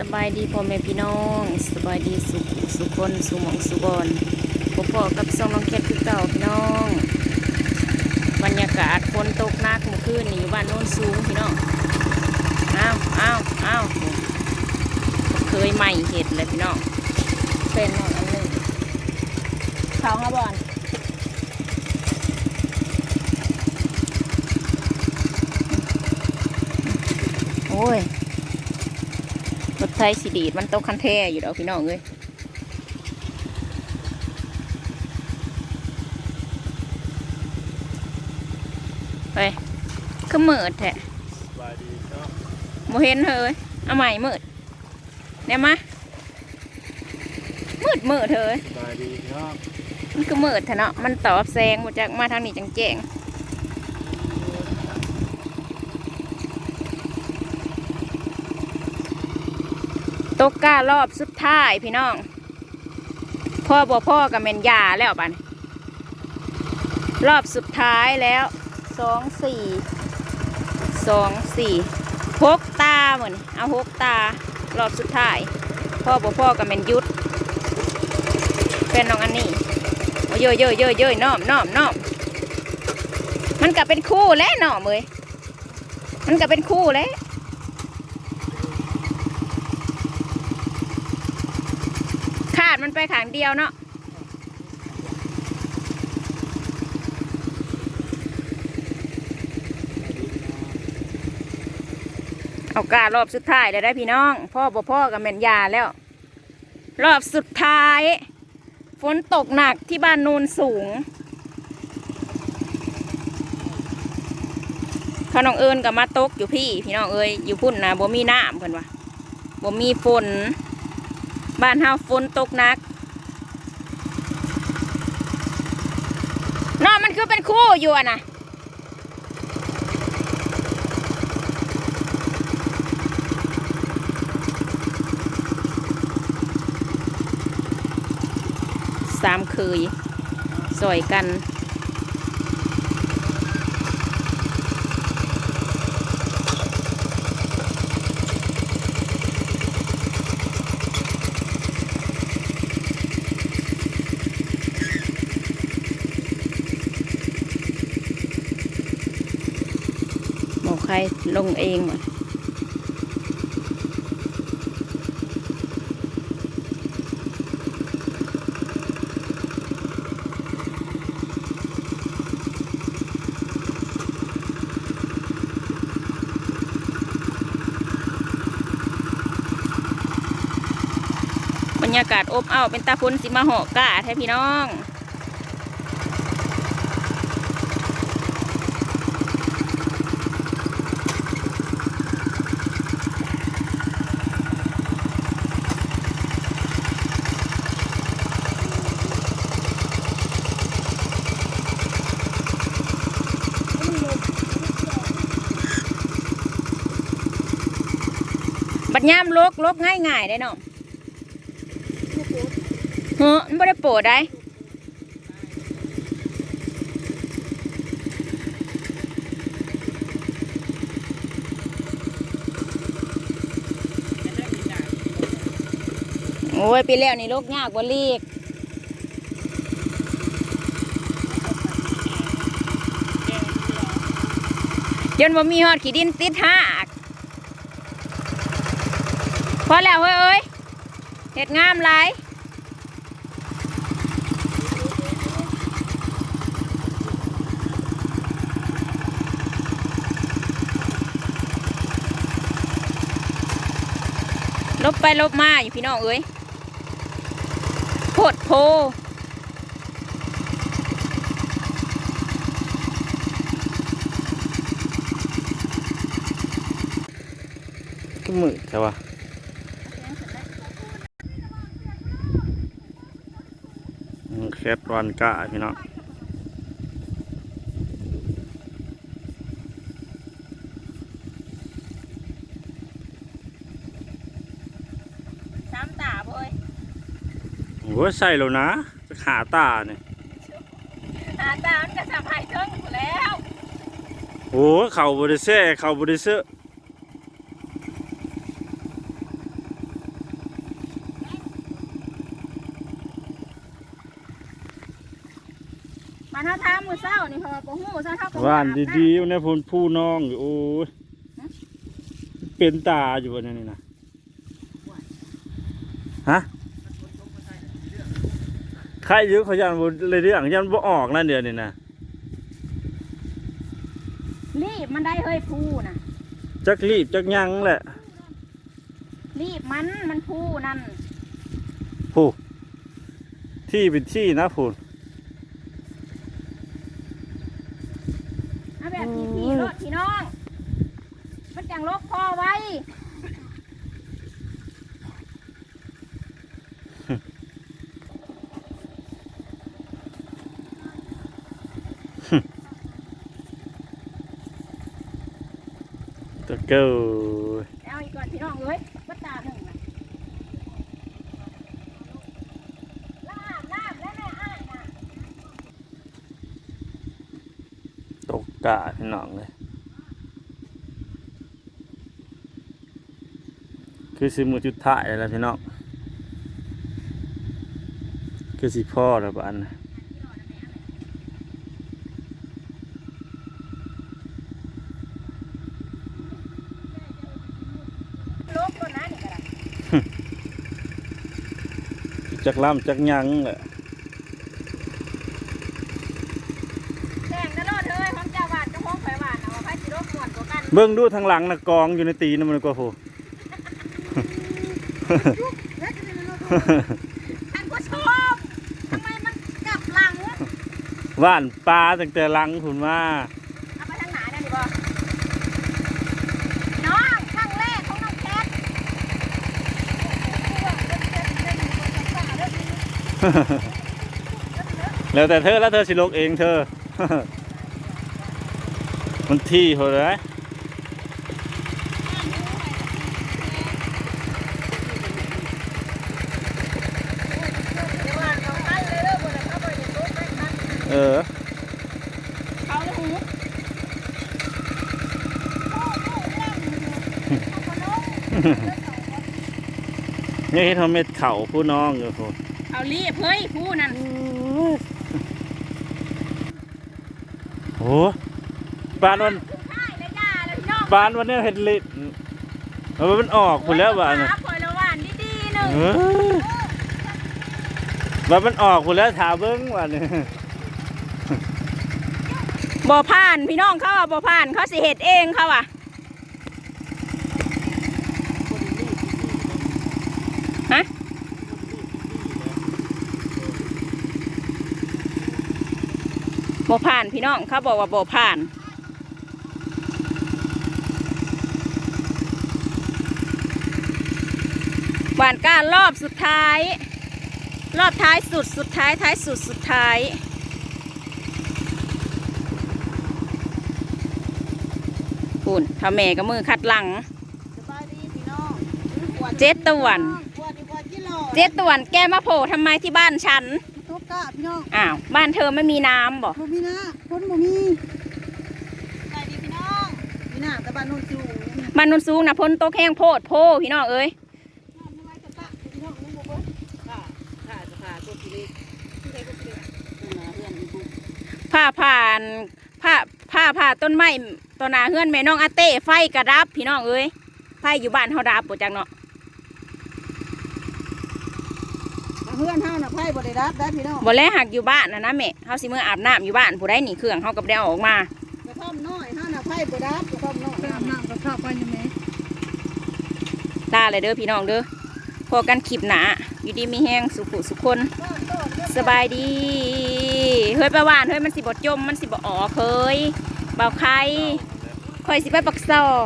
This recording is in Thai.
สบายดีพ่อแม่พี่น้องสบายดีสุขสุขคนสุหมองสุบอนพ่อพ่อกับซองน้องแคทคือเก่าพี่น้อง บรรยากาศฝนตกหนักเมื่อคืนนี่อยู่บ้านโน้นสูงพี่น้องอ้าวอ้าวอ้าวเคยใหม่เห็ดเลยพี่น้องเป็นนอนอันหนึ่งเขาครับบอลโอ้ย รถไทยสีดีดมันตกคันแท้อยู่ดอกพี่น้องเลยไปก็มืดแท้สบายดีเนาะโมเห็นเฮ้ยเอาใหม่มืดเนี่ยมามืดมืดเฮ้ยสบายดีเนาะมันก็มืดแท้เนาะมันตอบแสงมาจากมาทางนี้จังแจ้ง ตกก้ารอบสุดท้ายพี่น้อง พ่อบ่พ่อกับเมนยาแล้วบันรอบสุดท้ายแล้วสองสี่สองสี่หกตาเหมือนเอาหกตารอบสุดท้าย พ่อบ่พ่อกับเมนยุดเป็นน้องอันนี้โอ้ยเยอะเยอะเยอะเยอะน้อมน้อมน้อมมันก็เป็นคู่แล้วน้อมเลยมันก็เป็นคู่แล้วาดมันไปขางเดียวเนาะเอาการรอบสุดท้ายได้ได้พี่น้อง พ่อบ่พ่อกับแม่นยาแล้ว รอบสุดท้าย ฝนตกหนักที่บ้านโนนสูงขน้องเอิญกับมาตกอยู่พี่ พี่น้องเอ้ยอยู่พุ่นนะบ่มีน้ำเพิ่นว่าบ่มีฝน บ้านเฮาฝนตกหนักนอมันคือเป็นคู่อยู่อะนะสามเคยสอยกัน ใครลงเองหมดบรรยากาศอบอ้าวเป็นตาพุนสิมาเหอกกาแท้พี่น้อง บัดย่ามลกลกง่ายง่ายๆได้เนาะเฮ้อมันไม่ได้โปรดได้โอ้ยปีแล้วนี่ลกยากกว่าลีกจนบ่มีฮอดขี้ดินติดหา พอแล้วเฮ้ยเอ้ยเห็ดงามหลายลบไปลบมาอยู่พี่น้องเอ้ยโพดโพมืดใช่ปะ แคทวันกะพี่น้องสามตาเอ้ยโอ้ยใส่แล้วนะจะขาตาเนี่ยหาตามันก็สบายเทิงอยู่แล้ว โอ้ยเข่าบริเซ่เข่าบริเซ่ คันเฮาถามมื้อเช้านี่เพราะว่าบ่ฮู้ซะเฮาก็ว่านดีๆในพนผู้น้องอยู่โอ้ยเป็นตาอยู่บนนี้นะฮะใครอยื้อเขายันบ่เลยเรื่องยันบ่ออกนั่นเดียวนี่นะรีบมันได้เฮ้ยผู้น่ะจักรีบจักยังแหละ รีบมันมันผู้นั่นผู้ที่เป็นที่นะผู้ เอาแบบพี่ๆรถพี่น้อง มันจังลกพอไว้ตะเก้าเอาอีกก่อนพี่น้องเอ้ยวัดตาหนึ่งน่ะลาบลาบแล้วแม่อ้ายน่ะ ต กกะพี่น้องเลยคือสิมือจุดถ่ายแล้วพี่น้องคือสิพ่อแล้วบ้านนะลกก่อนนะนี่ก็ได้จักล่ำจักยังแหละ แข่งกันโลดเฮ้ยของเจ้าหวานกับของไผหวานเอาไผสิลกม่วนกว่ากัน เบิ้งดูทางหลังนะกองอยู่ในตีนมันกว่าโหท่านผู้ชมทำไมมันกลับหลังว่านปลาตั้งแต่หลังคุณมาเอาไปทางไหนนั่นดีบ่น้องครั้งแรกของน้องแคทแล้วแต่เธอแล้วเธอสิลกเองเธอ มันที่เขาเลย เดี๋ยวว่าเขาคันเลยเด้อบ่ได้เขาบ่ได้ลกไปคัน เออ เขาเลยหู นี่เห็นเขาเม็ดเข่าผู้น้องอยู่โหเอารีบเฮ้ยผู้นั่นโอ้ปานวันค่ายเลยย่าเลยพี่น้องปานวันนี้เห็ดลิดเอามันออกคุณแล้วบ้านหาข่อยละหวานดีๆหนึ่งเออว่ามันออกคุณแล้วถาเบิ้งวันนี้บ่ผ่านพี่น้องเขาว่าบ่ผ่านเขาสิเฮ็ดเองเขาอะ บ่ผ่านพี่น้องเขาบอกว่าบ่ผ่านหวานก้านรอบสุดท้าย รอบท้ายสุดสุดท้ายท้ายสุดสุดท้ายปูนทำแม่กับมือคัดหลังสบายดีพี่น้องเจ็ดตะวันปวดดีกว่าที่หลอเจ๊ตวนแกมาโผล่ทำไมที่บ้านฉันทุ กกะพี่น้องอ้าวบ้านเธอไม่มีน้ำบ่บ่มีนะคนบ่มีสบายดีพี่น้องพี่น้าแต่บ้านโนนจูบ้านนนสูงนะพ้นโต๊ะแห้งโพดโพพี่น้องเอ้ยไม่ไหวจะตะพี่น้องยังบ่เบิ่งค่ะค่ะจะพาตัวพี่เล็กที่ใดก็พี่เล็กมาเรื่องอีบุผ้าผ่านผ้าผ้าผ่าต้นไม้ต้นนาเฮือนแม่น้องอาเต้ไฟกระดับพี่น้องเอ้ยไฟอยู่บ้านเฮาดับบ่จังเนาะเพื่อนเฮาน่ะ ไผบ่ได้รับได้พี่น้องบ่แลหักอยู่บ้านนะนะแม่เฮาสิมื้ออาบน้ำอยู่บ้านผู้ใดหนีเครื่องเฮาก็บ่ได้เอาออกมากระท่อมน้อยเฮาน่ะไผบ่รับกระท่อมน้อยน้ำน้ำกระท่อมไปยังไงลาเลยเด้อพี่น้องเด้อพอกันคลิปหนาอยู่ดีมีแห้งสุขุสุขคน สบายดีเฮ้ยประวานเฮ้ยมันสิบดจมมันสิบออกเคยเบาใครคอยสิไปปักซอง